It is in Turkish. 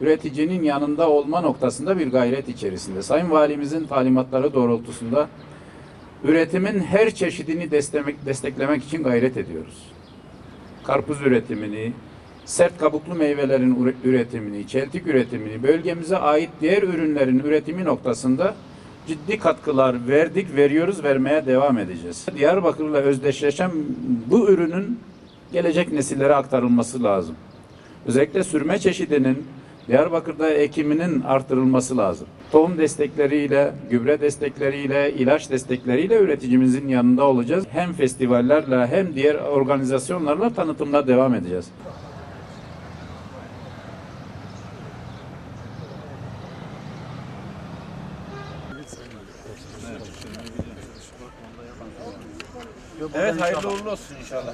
üreticinin yanında olma noktasında bir gayret içerisinde. Sayın Valimizin talimatları doğrultusunda üretimin her çeşidini desteklemek, desteklemek için gayret ediyoruz. Karpuz üretimini, sert kabuklu meyvelerin üre- üretimini, çeltik üretimini, bölgemize ait diğer ürünlerin üretimi noktasında ciddi katkılar verdik, veriyoruz, vermeye devam edeceğiz. Diyarbakır'la özdeşleşen bu ürünün gelecek nesillere aktarılması lazım. Özellikle sürme çeşidinin Diyarbakır'da ekiminin artırılması lazım. Tohum destekleriyle, gübre destekleriyle, ilaç destekleriyle üreticimizin yanında olacağız. Hem festivallerle hem diğer organizasyonlarla tanıtımla devam edeceğiz. Evet hayırlı uğurlu olsun inşallah.